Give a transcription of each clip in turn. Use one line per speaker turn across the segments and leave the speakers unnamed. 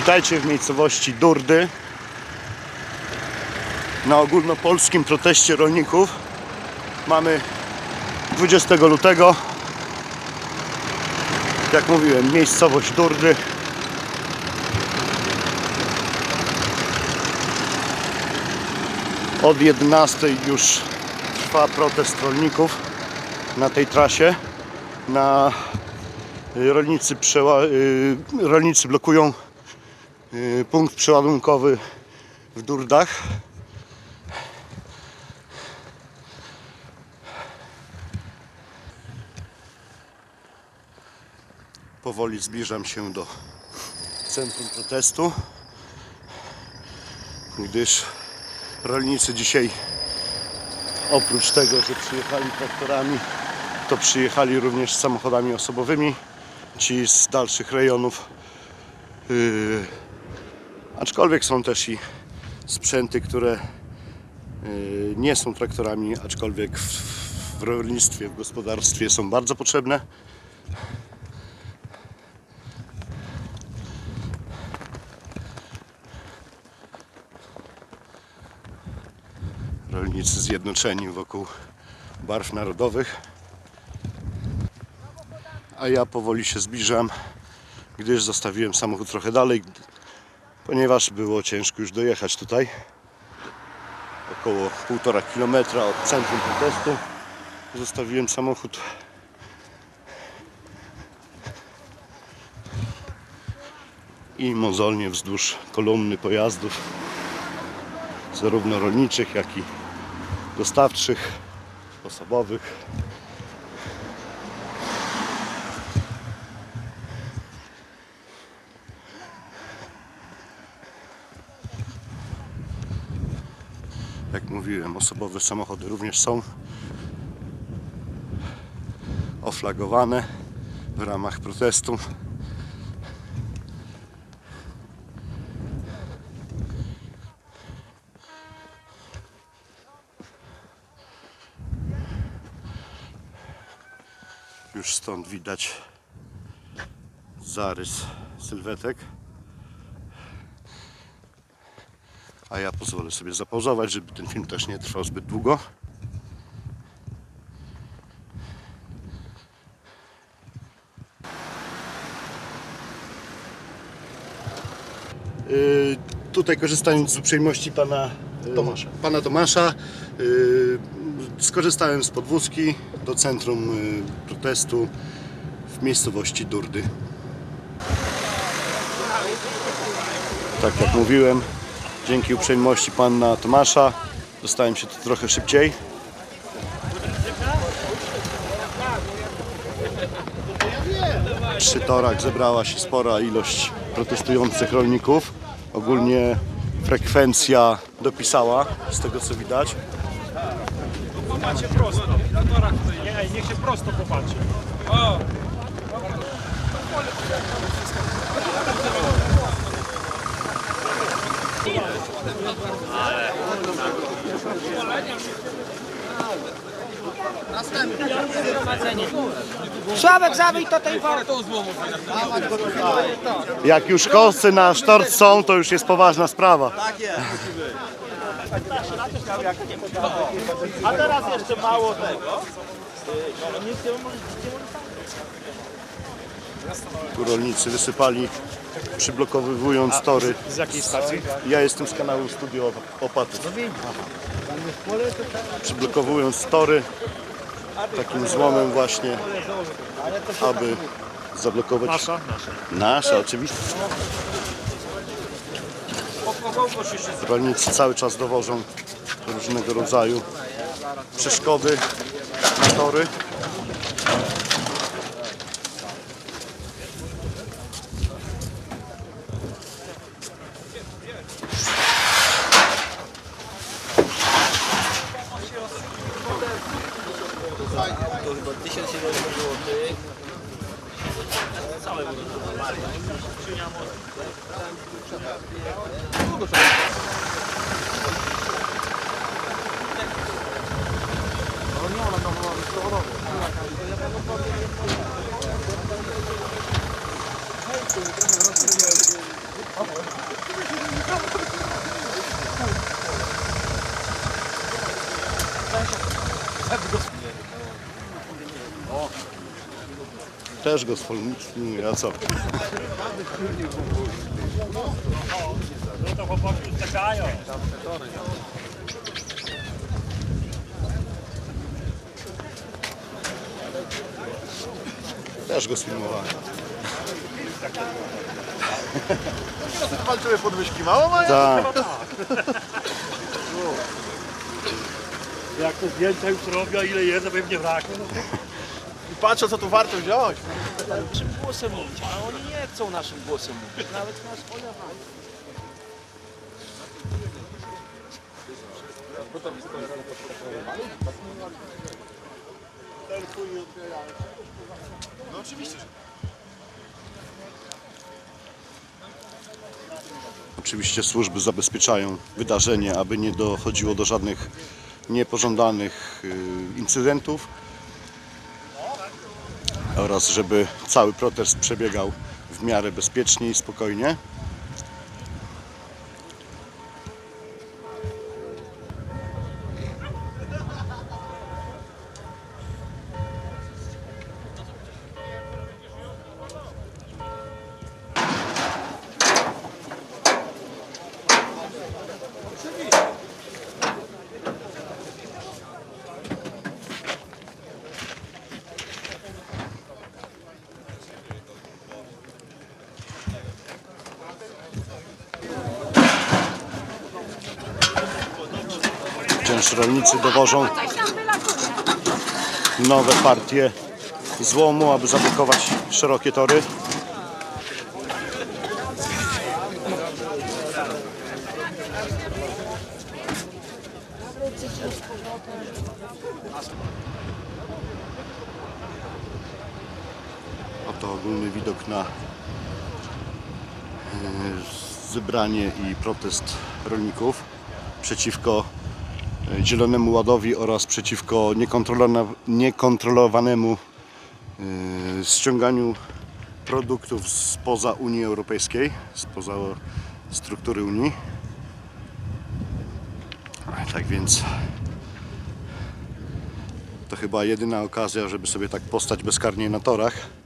Witajcie w miejscowości Durdy na ogólnopolskim proteście rolników. Mamy 20 lutego. Jak mówiłem, miejscowość Durdy. Od 11 już trwa protest rolników na tej trasie. Na y, rolnicy, przeła- y, rolnicy blokują punkt przeładunkowy w Durdach. Powoli zbliżam się do centrum protestu, gdyż rolnicy dzisiaj oprócz tego, że przyjechali traktorami, to przyjechali również samochodami osobowymi. Ci z dalszych rejonów Yy, aczkolwiek są też i sprzęty, które yy, nie są traktorami, aczkolwiek w rolnictwie, w gospodarstwie są bardzo potrzebne. Rolnicy zjednoczeni wokół barw narodowych. A ja powoli się zbliżam gdyż zostawiłem samochód trochę dalej, ponieważ było ciężko już dojechać tutaj. Około 1,5 kilometra od centrum protestu. Zostawiłem samochód. I mozolnie wzdłuż kolumny pojazdów, zarówno rolniczych, jak i dostawczych, osobowych. Jak mówiłem, osobowe samochody również są oflagowane w ramach protestu. Już stąd widać zarys sylwetek. A ja pozwolę sobie zapauzować, żeby ten film też nie trwał zbyt długo. Yy, tutaj korzystając z uprzejmości pana yy,
Tomasza.
Pana Tomasza yy, skorzystałem z podwózki do centrum yy, protestu w miejscowości Durdy. Tak jak mówiłem, dzięki uprzejmości pana Tomasza dostałem się tu trochę szybciej. Przy torach zebrała się spora ilość protestujących rolników. Ogólnie frekwencja dopisała, z tego co widać.
Popatrzcie prosto. Na torach niech się prosto popatrzy.
Sławek, zawij to tej wody.
Jak już kosy na sztort są, to już jest poważna sprawa.
A teraz jeszcze mało tego.
Tu rolnicy wysypali, przyblokowywując tory.
Z jakiej stacji?
Ja jestem z kanału Studio Opatów. Przyblokowując tory takim złomem właśnie, aby zablokować.
Nasza? Nasza.
Nasza, oczywiście. Rolnicy cały czas dowożą różnego rodzaju przeszkody na tory. to, chyba 1700 zł. Całe było to. Długo to No nie, ona tam była wyskorowa. Też go sfilmuję, a co?
No to chłopaki czekają.
Też go sfilmowałem.
Walczyły podwyżki mało mają?
Tak.
Jak to zdjęcia już robią, ile jest, aby im nie brakło. No
patrzę co tu warto wziąć.
Naszym głosem mówić, a oni nie chcą naszym głosem mówić. Nawet na swoje
Oczywiście służby zabezpieczają wydarzenie, aby nie dochodziło do żadnych niepożądanych y, incydentów oraz żeby cały protest przebiegał w miarę bezpiecznie i spokojnie. Wciąż rolnicy dowożą nowe partie złomu, aby zablokować szerokie tory. Oto ogólny widok na e, zebranie i protest rolników przeciwko Zielonemu Ładowi oraz przeciwko niekontrolowanemu e, ściąganiu produktów spoza Unii Europejskiej, spoza struktury Unii. Tak więc to chyba jedyna okazja, żeby sobie tak postać bezkarnie na torach.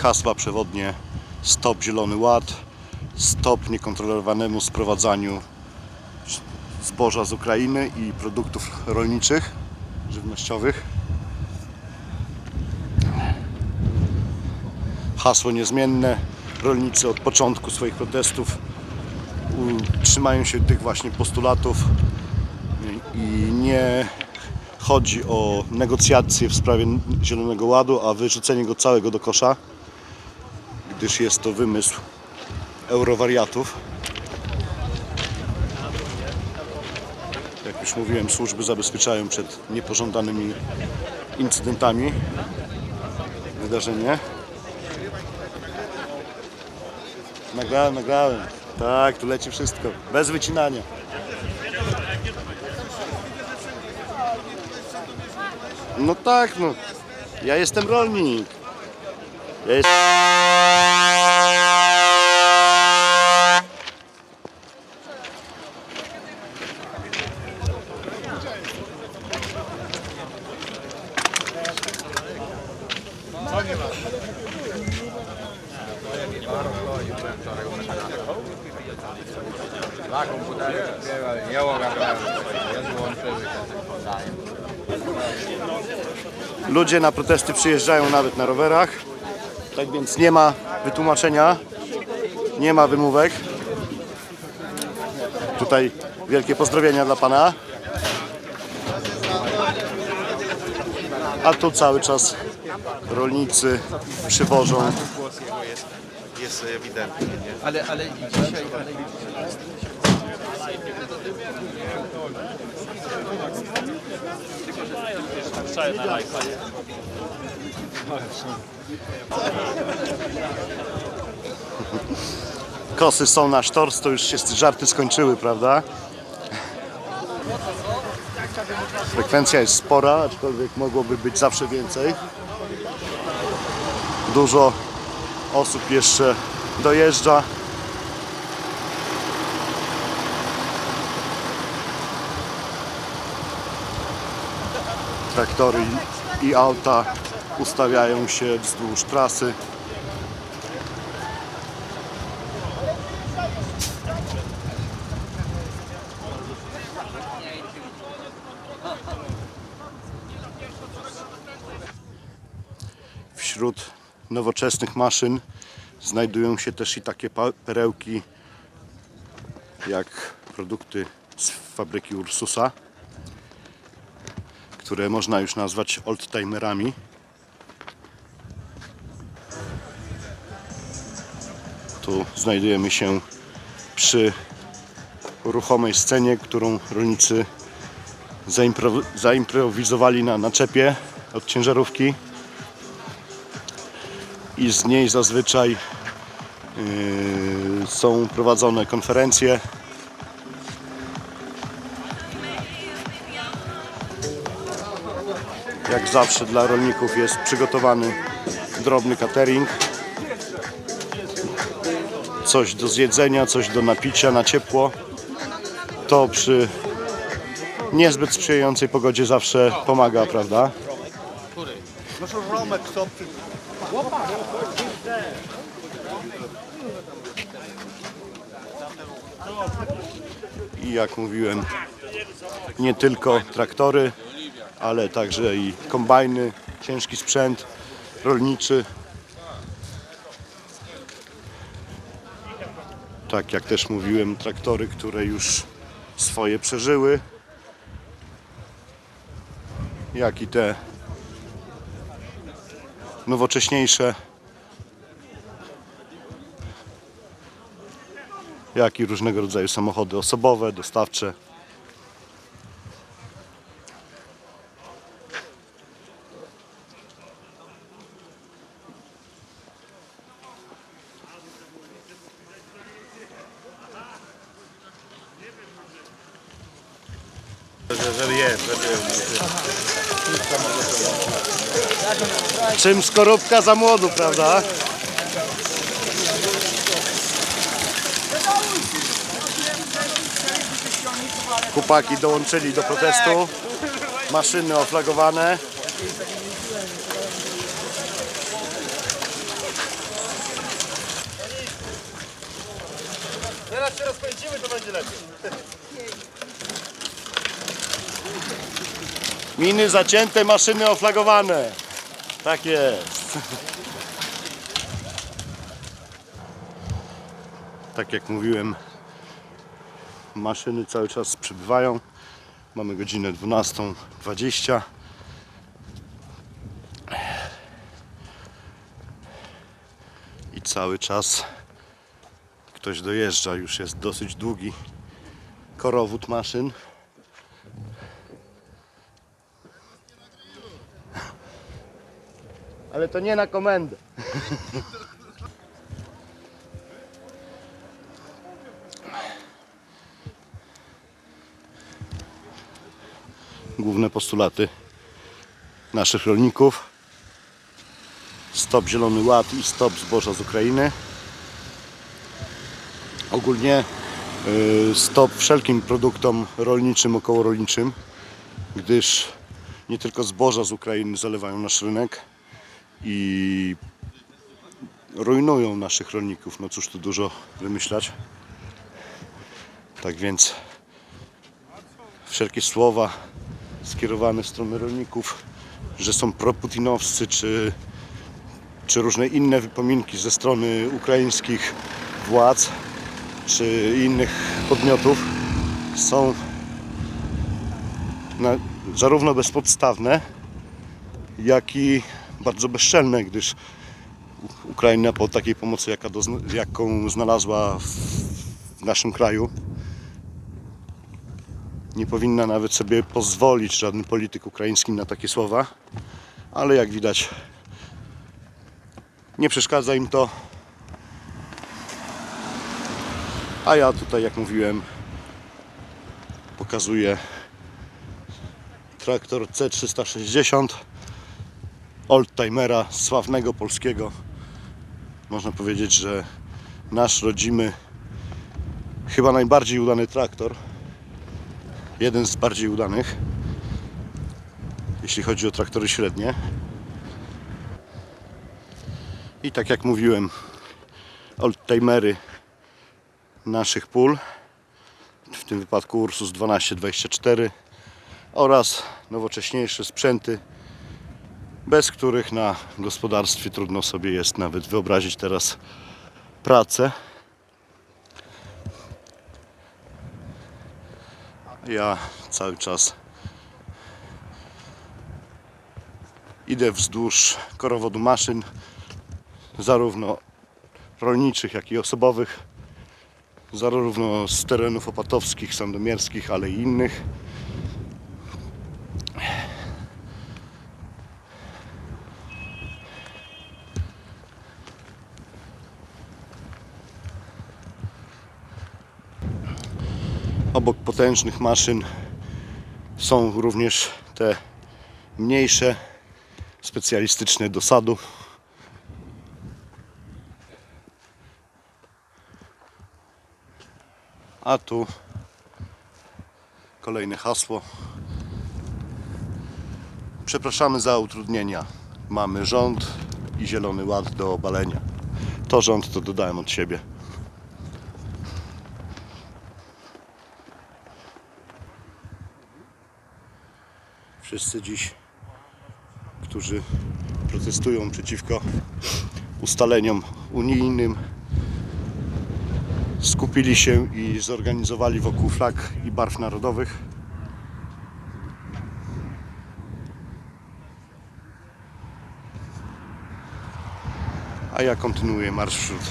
Hasła przewodnie Stop Zielony Ład, Stop niekontrolowanemu sprowadzaniu zboża z Ukrainy i produktów rolniczych, żywnościowych. Hasło niezmienne. Rolnicy od początku swoich protestów trzymają się tych właśnie postulatów i nie chodzi o negocjacje w sprawie Zielonego Ładu, a wyrzucenie go całego do kosza, gdyż jest to wymysł eurowariatów. Jak już mówiłem, służby zabezpieczają przed niepożądanymi incydentami wydarzenie. Nagrałem, nagrałem. Tak, tu leci wszystko. Bez wycinania. No tak, no. Ja jestem rolnik. Ja. Ludzie na protesty przyjeżdżają nawet na rowerach. Tak więc nie ma wytłumaczenia, nie ma wymówek. Tutaj wielkie pozdrowienia dla pana. A tu cały czas rolnicy przywożą
Jest ewidentnie, nie?
Ale, ale i dzisiaj, ale
kosy są na sztorc, to już się żarty skończyły, prawda? Frekwencja jest spora, aczkolwiek mogłoby być zawsze więcej. Dużo osób jeszcze dojeżdża. Traktory i, auta ustawiają się wzdłuż trasy. Wśród nowoczesnych maszyn znajdują się też i takie perełki jak produkty z fabryki Ursusa, które można już nazwać oldtimerami. Tu znajdujemy się przy ruchomej scenie, którą rolnicy zaimpro- zaimprowizowali na naczepie od ciężarówki i z niej zazwyczaj yy, są prowadzone konferencje. Jak zawsze dla rolników jest przygotowany drobny catering. Coś do zjedzenia, coś do napicia na ciepło. To przy niezbyt sprzyjającej pogodzie zawsze pomaga, prawda? I jak mówiłem, nie tylko traktory, ale także i kombajny, ciężki sprzęt rolniczy. Tak jak też mówiłem, traktory, które już swoje przeżyły, jak i te nowocześniejsze, jak i różnego rodzaju samochody osobowe, dostawcze.
Jeżeli jest, żeby...
Czym skorupka za młodu, prawda? Chłopaki dołączyli do protestu. Maszyny oflagowane.
Teraz się rozpędzimy, to będzie lepiej.
Miny zacięte, maszyny oflagowane. Tak jest. Tak jak mówiłem, maszyny cały czas przybywają. Mamy godzinę 12.20. I cały czas ktoś dojeżdża. Już jest dosyć długi korowód maszyn. Ale to nie na komendę. Główne postulaty naszych rolników. Stop Zielony Ład i stop zboża z Ukrainy. Ogólnie y, stop wszelkim produktom rolniczym, okołorolniczym, gdyż nie tylko zboża z Ukrainy zalewają nasz rynek, i rujnują naszych rolników. No cóż tu dużo wymyślać. Tak więc wszelkie słowa skierowane w stronę rolników, że są proputinowscy czy, czy różne inne wypominki ze strony ukraińskich władz czy innych podmiotów są na, zarówno bezpodstawne, jak i bardzo bezczelne, gdyż Ukraina po takiej pomocy, jaka jaką znalazła w, w naszym kraju, nie powinna nawet sobie pozwolić żaden polityk ukraiński na takie słowa, ale jak widać nie przeszkadza im to. A ja tutaj, jak mówiłem, pokazuję traktor C360 oldtimera sławnego polskiego. Można powiedzieć, że nasz rodzimy, chyba najbardziej udany traktor. Jeden z bardziej udanych. jeśli chodzi o traktory średnie. I tak jak mówiłem, oldtimery naszych pól, w tym wypadku Ursus 1224 oraz nowocześniejsze sprzęty, bez których na gospodarstwie trudno sobie jest nawet wyobrazić teraz pracę. Ja cały czas idę wzdłuż korowodu maszyn, zarówno rolniczych, jak i osobowych, zarówno z terenów opatowskich, sandomierskich, ale i innych. Obok potężnych maszyn są również te mniejsze, specjalistyczne do sadu. A tu kolejne hasło. Przepraszamy za utrudnienia. Mamy rząd i zielony ład do obalenia. To rząd to dodałem od siebie. Wszyscy dziś, którzy protestują przeciwko ustaleniom unijnym, skupili się i zorganizowali wokół flag i barw narodowych. A ja kontynuuję marsz wśród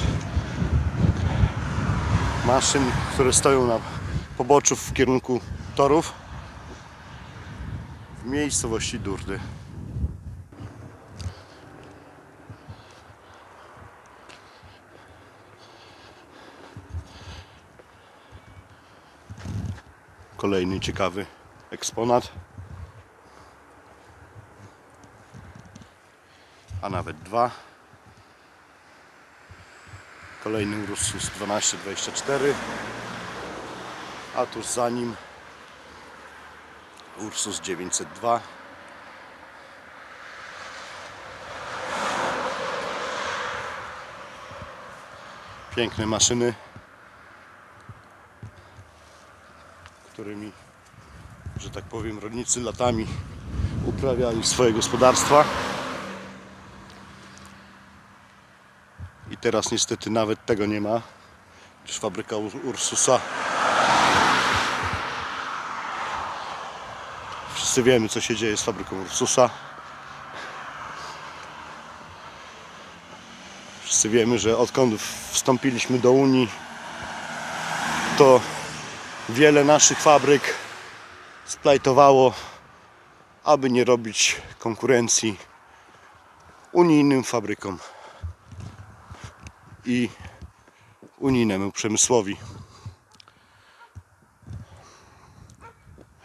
maszyn, które stoją na poboczu w kierunku torów miejscowości Durdy. Kolejny ciekawy eksponat. A nawet dwa. Kolejny Ursus 1224. A tuż za nim Ursus 902. Piękne maszyny, którymi, że tak powiem, rolnicy latami uprawiali swoje gospodarstwa. I teraz niestety nawet tego nie ma, gdyż fabryka Ur- Ursusa Wszyscy wiemy, co się dzieje z fabryką Ursusa. Wszyscy wiemy, że odkąd wstąpiliśmy do Unii, to wiele naszych fabryk splajtowało, aby nie robić konkurencji unijnym fabrykom i unijnemu przemysłowi.